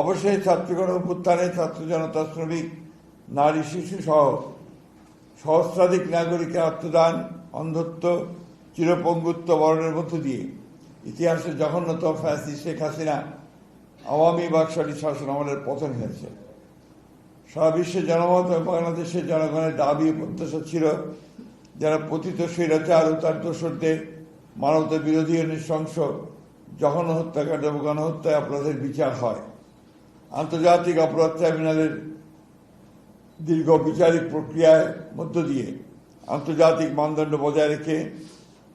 অবশ্যই ছাত্রগণ অভ্যুত্থানে ছাত্র জনতা শ্রমিক, নারী, শিশু সহ সহস্রাধিক নাগরিকের আত্মদান, অন্ধত্ব, চিরপঙ্গুত্ব বরণের মধ্য দিয়ে। ইতিহাসের জঘন্যতম ফ্যাসি শেখ হাসিনা আওয়ামী বাকশালী শাসন আমলের পতন হয়েছে। সারা বিশ্বের জনমত এবং বাংলাদেশের জনগণের দাবি প্রত্যাশা ছিল যারা পতিত স্বৈরাচার ও তার দোসরদের মানবতা বিরোধী ও নৃশংস জঘন্য হত্যাকাণ্ড এবং গণহত্যায় অপরাধের বিচার হয়। আন্তর্জাতিক অপরাধ ট্রাইব্যুনালের দীর্ঘ বিচারিক প্রক্রিয়ার মধ্য দিয়ে আন্তর্জাতিক মানদণ্ড বজায় রেখে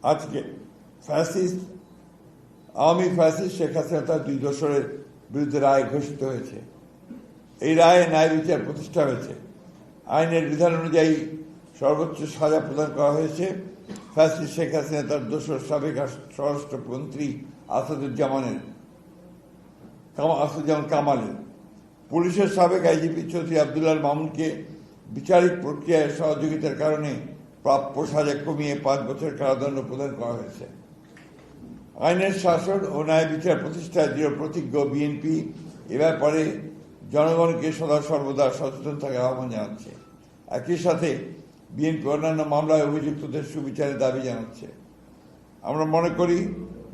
আজকে ফ্যাসিস্ট, আওয়ামী ফ্যাসিস্ট শেখ হাসিনা তার দুই দোসরের বিরুদ্ধে রায় ঘোষিত হয়েছে। এই রায়ে ন্যায় বিচার প্রতিষ্ঠা হয়েছে। আইনের বিধান অনুযায়ী সর্বোচ্চ সাজা প্রদান করা হয়েছে। ফ্যাসিস্ট শেখ হাসিনা তার দোসর সাবেক স্বরাষ্ট্রমন্ত্রী আসাদুজ্জামানের কামা- আসাদুজ্জামান কামালের। পুলিশের সাবেক আইজিপি চৌধুরী আবদুল্লাহ মামুনকে বিচারিক প্রক্রিয়ায় সহযোগিতার কারণে প্রাপ্য সাজা কমিয়ে পাঁচ বছর কারাদণ্ড প্রদান করা হয়েছে। আইনের শাসন ও ন্যায় বিচার প্রতিষ্ঠায় দৃঢ় প্রতিজ্ঞ বিএনপি এ ব্যাপারে জনগণকে সদা সর্বদা সচেতন থাকার আহ্বান জানাচ্ছে। একই সাথে বিএনপি অন্যান্য মামলায় অভিযুক্তদের সুবিচারের দাবি জানাচ্ছে। আমরা মনে করি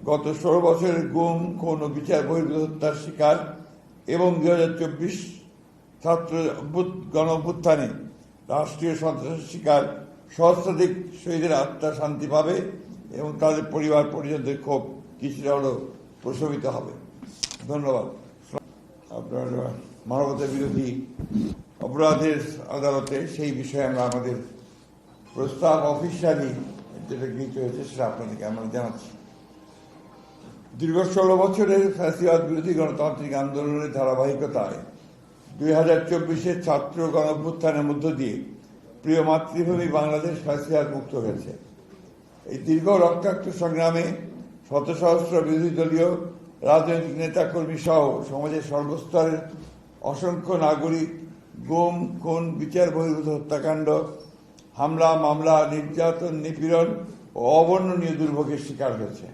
গত ষোলো বছরের গুম ও বিচার বহির্ভূত হত্যার শিকার এবং দুই হাজার চব্বিশ ছাত্র অভ্যুত- গণ অভ্যুত্থানে রাষ্ট্রীয় সন্ত্রাসের শিকার সহস্রাধিক শহীদের আত্মা শান্তি পাবে এবং তাদের পরিবার, পরিজনদের ক্ষোভ কিছুটা হলেও প্রশমিত হবে। ধন্যবাদ। আপনার মানবতা বিরোধী অপরাধের আদালতে সেই বিষয়ে আমরা আমাদের প্রস্তাব অফিসিয়ালি যেটা গৃহীত হয়েছে সেটা আপনাদেরকে আমরা জানাচ্ছি। দীর্ঘ ষোলো বছরের ফ্যাসিবাদ বিরোধী গণতান্ত্রিক আন্দোলনের ধারাবাহিকতায় দুই হাজার চব্বিশের ছাত্র গণঅভ্যুত্থানের মধ্য দিয়ে প্রিয় মাতৃভূমি বাংলাদেশ ফ্যাসিবাদ মুক্ত হয়েছে। এই দীর্ঘ রক্তাক্ত সংগ্রামে শত সহস্র বিরোধী দলীয় রাজনৈতিক নেতাকর্মী সহ সমাজের সর্বস্তরের অসংখ্য নাগরিক গুম, খুন, বিচার বহির্ভূত হত্যাকাণ্ড, হামলা, মামলা, নির্যাতন, নিপীড়ন ও অবর্ণনীয় দুর্ভোগের শিকার হয়েছে।